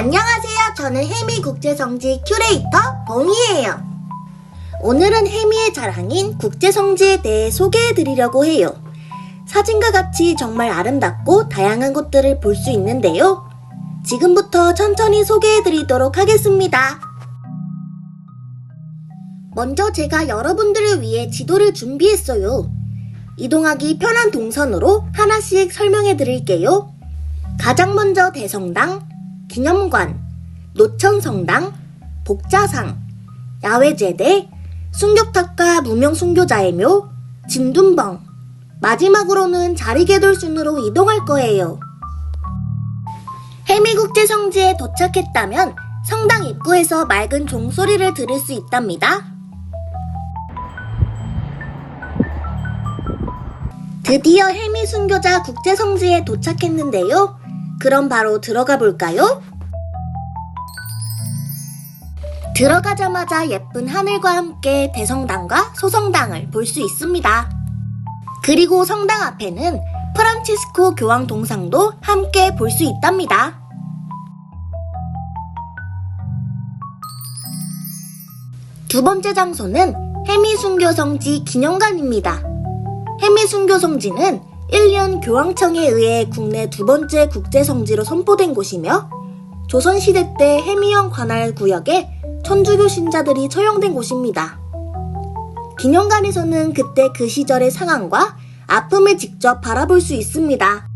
안녕하세요. 저는 해미 국제성지 큐레이터 범이에요. 오늘은 해미의 자랑인 국제성지에 대해 소개해 드리려고 해요. 사진과 같이 정말 아름답고 다양한 곳들을 볼 수 있는데요. 지금부터 천천히 소개해 드리도록 하겠습니다. 먼저 제가 여러분들을 위해 지도를 준비했어요. 이동하기 편한 동선으로 하나씩 설명해 드릴게요. 가장 먼저 대성당, 기념관, 노천성당, 복자상, 야외제대, 순교탑과 무명순교자의 묘, 진둔벙, 마지막으로는 자리개돌순으로 이동할 거예요. 해미국제 성지에 도착했다면 성당 입구에서 맑은 종소리를 들을 수 있답니다. 드디어 해미 순교자 국제 성지에 도착했는데요. 그럼 바로 들어가 볼까요? 들어가자마자 예쁜 하늘과 함께 대성당과 소성당을 볼 수 있습니다. 그리고 성당 앞에는 프란치스코 교황 동상도 함께 볼 수 있답니다. 두 번째 장소는 해미순교성지 기념관입니다. 해미순교성지는 1년 교황청에 의해 국내 두 번째 국제성지로 선포된 곳이며 조선시대 때 해미형 관할 구역에 천주교 신자들이 처형된 곳입니다. 기념관에서는 그때 그 시절의 상황과 아픔을 직접 바라볼 수 있습니다.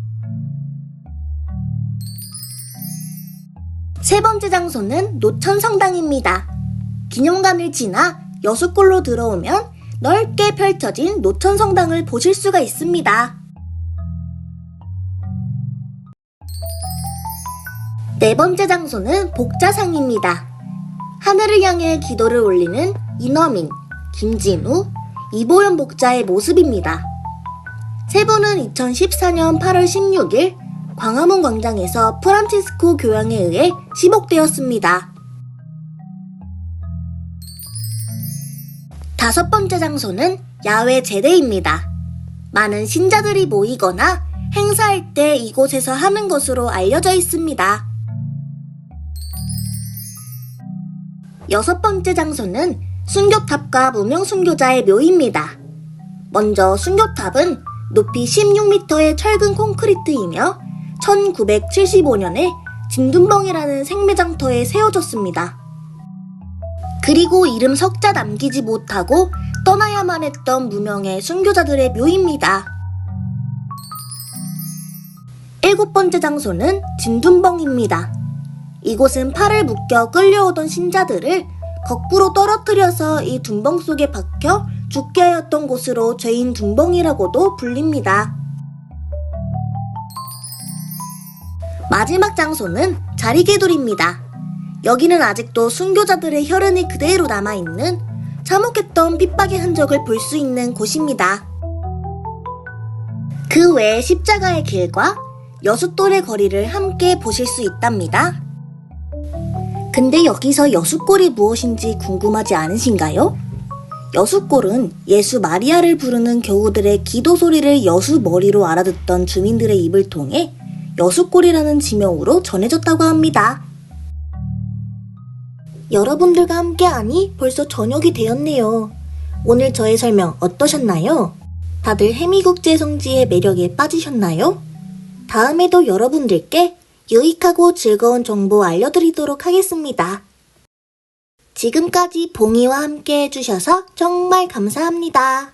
세 번째 장소는 노천성당입니다. 기념관을 지나 여수골로 들어오면 넓게 펼쳐진 노천성당을 보실 수가 있습니다. 네 번째 장소는 복자상입니다. 하늘을 향해 기도를 올리는 이너민, 김진우, 이보연 복자의 모습입니다. 세 분은 2014년 8월 16일 광화문 광장에서 프란치스코 교황에 의해 시복되었습니다. 다섯 번째 장소는 야외 제대입니다. 많은 신자들이 모이거나 행사할 때 이곳에서 하는 것으로 알려져 있습니다. 여섯 번째 장소는 순교탑과 무명 순교자의 묘입니다. 먼저 순교탑은 높이 16m의 철근 콘크리트이며 1975년에 진둔벙이라는 생매장터에 세워졌습니다. 그리고 이름 석자 남기지 못하고 떠나야만 했던 무명의 순교자들의 묘입니다. 일곱 번째 장소는 진둔벙입니다. 이곳은 팔을 묶여 끌려오던 신자들을 거꾸로 떨어뜨려서 이 둔벙 속에 박혀 죽게 하였던 곳으로 죄인 둔벙이라고도 불립니다. 마지막 장소는 자리개돌입니다. 여기는 아직도 순교자들의 혈흔이 그대로 남아있는 참혹했던 핍박의 흔적을 볼 수 있는 곳입니다. 그 외에 십자가의 길과 여숫돌의 거리를 함께 보실 수 있답니다. 근데 여기서 여숫골이 무엇인지 궁금하지 않으신가요? 여숫골은 예수 마리아를 부르는 교우들의 기도 소리를 여수 머리로 알아듣던 주민들의 입을 통해 여숫골이라는 지명으로 전해졌다고 합니다. 여러분들과 함께하니 벌써 저녁이 되었네요. 오늘 저의 설명 어떠셨나요? 다들 해미국제 성지의 매력에 빠지셨나요? 다음에도 여러분들께 유익하고 즐거운 정보 알려드리도록 하겠습니다. 지금까지 봉이와 함께 해주셔서 정말 감사합니다.